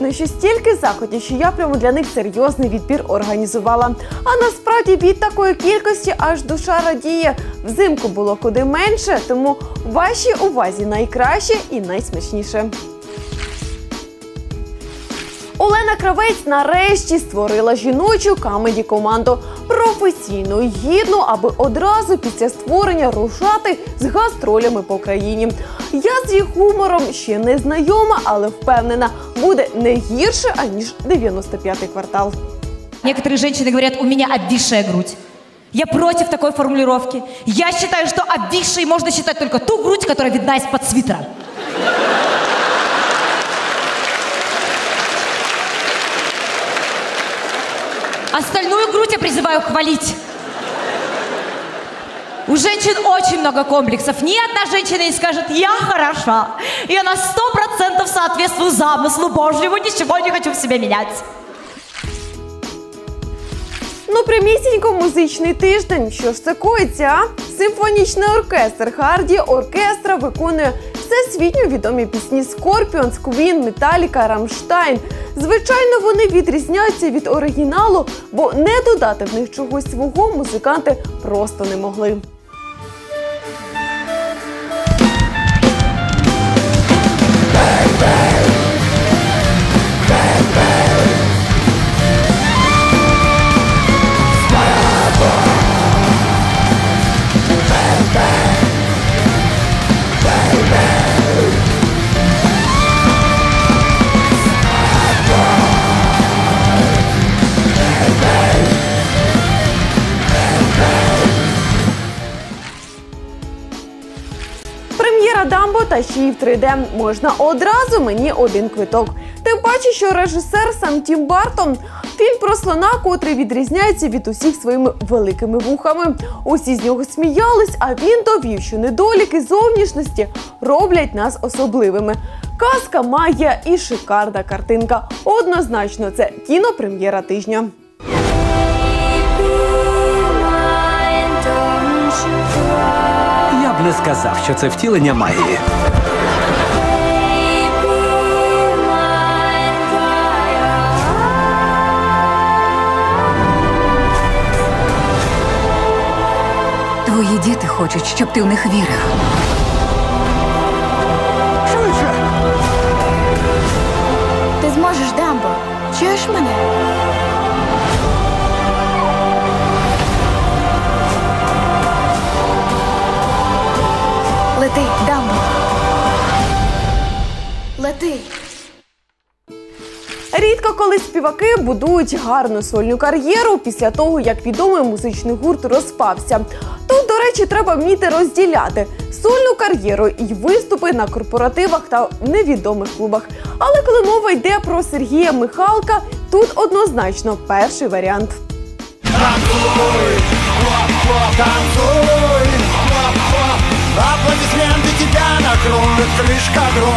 Ну що стільки заходів, що я прямо для них серйозний відбір організувала. А насправді від такої кількості аж душа радіє. Взимку було куди менше, тому вашій увазі найкраще і найсмачніше. Олена Кравець нарешті створила жіночу камеді команду професійну і гідну, аби одразу після створення рушати з гастролями по країні. Я з їх гумором ще не знайома, але впевнена, буде не гірше аніж 95-й квартал. Некоторые женщины говорят, у меня обвисшая грудь. Я против такой формулировки. Я считаю, что обвисшей можно считать только ту грудь, которая видна из-под свитера. Остальную грудь я призываю хвалить. У женщин очень много комплексов. Ни одна женщина не скажет «я хороша». Я на сто процентов соответствую замыслу Божьему, ничего не хочу в себе менять. Ну, прямісінько музичний тиждень. Що ж це коїться? а? Симфонічний оркестр Харді оркестра виконує всесвітньо відомі пісні Scorpions, Queen, Metallica, Рамштайн. Звичайно, вони відрізняються від оригіналу, бо не додати в них чогось свого музиканти просто не могли. Та ще й в 3D можна одразу мені один квиток. Тим паче, що режисер сам Тім Бартон. Фільм про слона, котрий відрізняється від усіх своїми великими вухами. Усі з нього сміялись, а він довів, що недоліки зовнішності роблять нас особливими. Казка, магія і шикарна картинка. Однозначно, це кінопрем'єра тижня. Не сказав, що це втілення магії. Твої діти хочуть, щоб ти в них вірив. Швидше! Ти зможеш, Дамбо. Чуєш мене? Лети. Рідко коли співаки будують гарну сольну кар'єру після того, як відомий музичний гурт розпався. Тут, до речі, треба вміти розділяти сольну кар'єру і виступи на корпоративах та невідомих клубах. Але коли мова йде про Сергія Михалка, тут однозначно перший варіант. Аплодисменты тебя накроют Крышка грома, хлоп,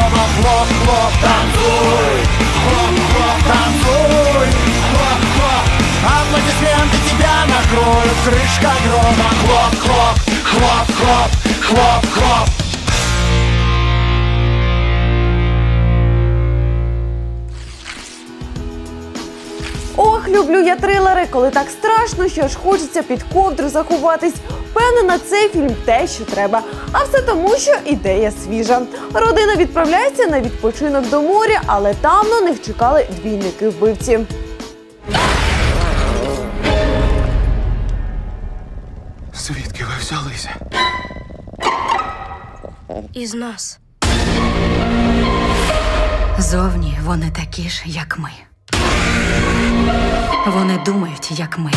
Крышка грома, хлоп, хлоп Хлоп, хлоп, хлоп, хлоп Ох, люблю я трилери, коли так страшно, що аж хочеться під ковдру заховатись. Впевнена, цей фільм те, що треба. А все тому, що ідея свіжа. Родина відправляється на відпочинок до моря, але там на них чекали двійники вбивці. Звідки ви взялися? Із нас. Зовні вони такі ж, як ми. Вони думають, як ми.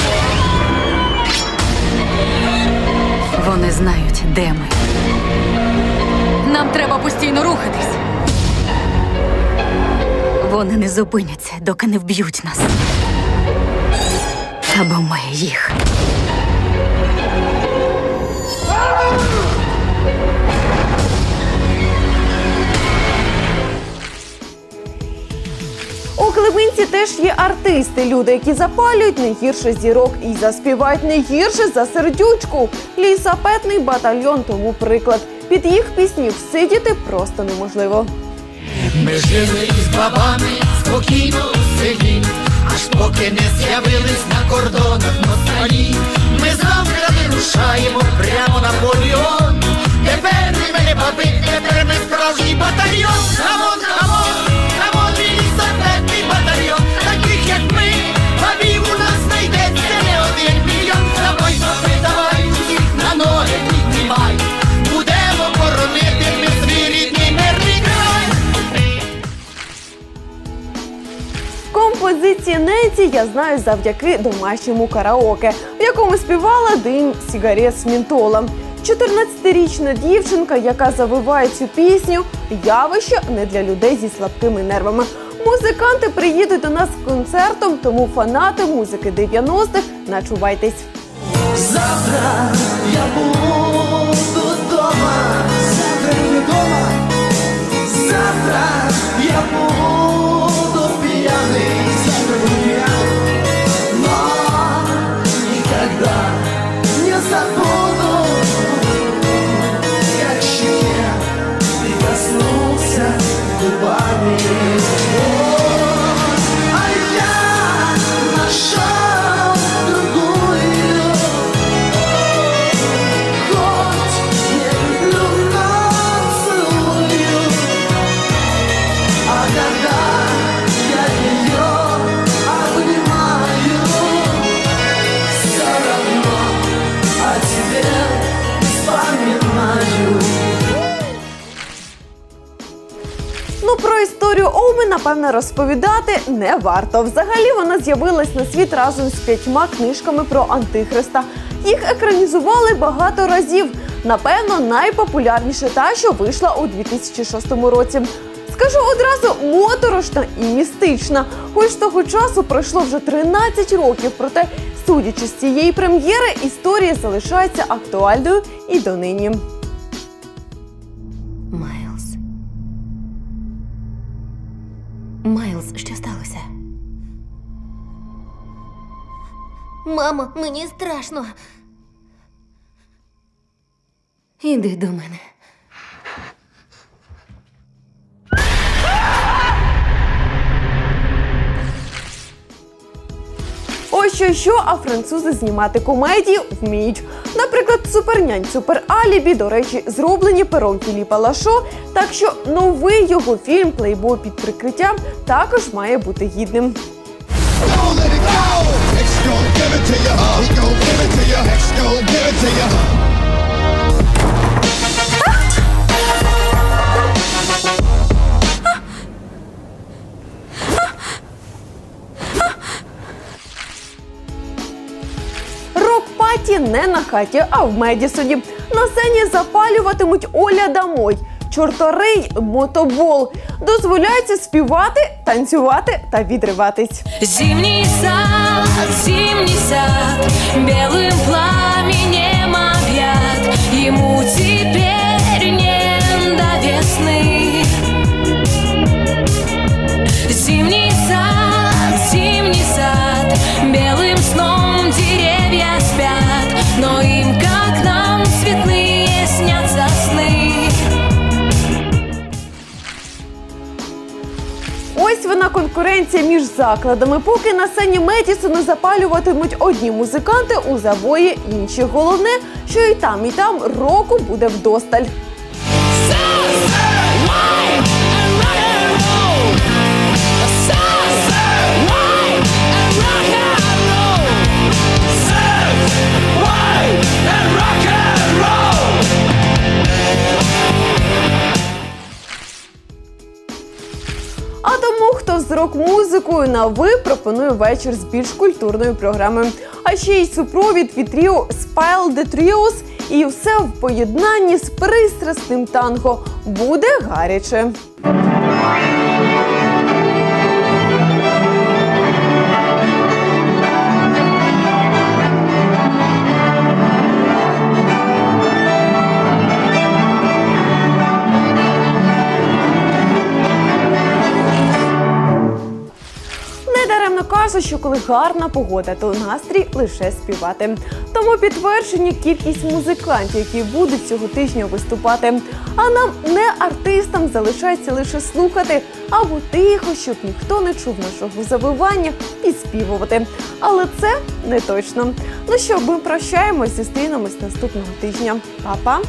Вони знають, де ми. Нам треба постійно рухатись. Вони не зупиняться, доки не вб'ють нас. Або ми їх. У Климинці теж є артисти, люди, які запалюють не гірше зірок і заспівають не гірше за сердючку. Лісапетний батальйон тому приклад. Під їх пісні всидіти просто неможливо. Ми жили із бабами спокійно у селі, аж поки не з'явились на кордонах Композиції я знаю завдяки домашньому караоке, в якому співала дим сігарет з ментолом. 14-річна дівчинка, яка завиває цю пісню, явище не для людей зі слабкими нервами. Музиканти приїдуть до нас з концертом, тому фанати музики 90-х начувайтесь. Завтра я буду дома, завтра не дома, завтра я буду не забуду, Оми, розповідати не варто. Взагалі вона з'явилась на світ разом з п'ятьма книжками про антихриста. Їх екранізували багато разів. Напевно, найпопулярніша та, що вийшла у 2006 році. Скажу одразу моторошна і містична. Хоч того часу пройшло вже 13 років. Проте, судячи з цієї прем'єри, історія залишається актуальною і донині. Мамо, мені страшно. Іди до мене. Ось що що, а французи знімати комедії вміють. Наприклад, супернянь Супер Алібі, до речі, зроблені пером Філіпа Лашо. Так що новий його фільм Плейбой під прикриттям також має бути гідним. Gon' give it to you. Рок-паті не на хаті, а в Медісоні. На сцені запалюватимуть Оля Дамой. Чорторий мотобол дозволяється співати, танцювати та відриватись. Зимній сад, зимній сад, білим пламенем объят, йому теперь конкуренція між закладами. Поки на сцені Медісону запалюватимуть одні музиканти, у завої інші. Головне, що і там, і там року буде вдосталь. Рок-музикою на ви пропоную вечір з більш культурною програмою. А ще й супровід від тріо Spile the Trios і все в поєднанні з пристрастим танго буде гаряче. Кажуть, що коли гарна погода, то настрій лише співати. Тому підтверджені кількість музикантів, які будуть цього тижня виступати. А нам, не артистам, залишається лише слухати або тихо, щоб ніхто не чув нашого завивання, підспівувати. Але це не точно. Ну що, ми прощаємось, зустрінемось наступного тижня. Па-па!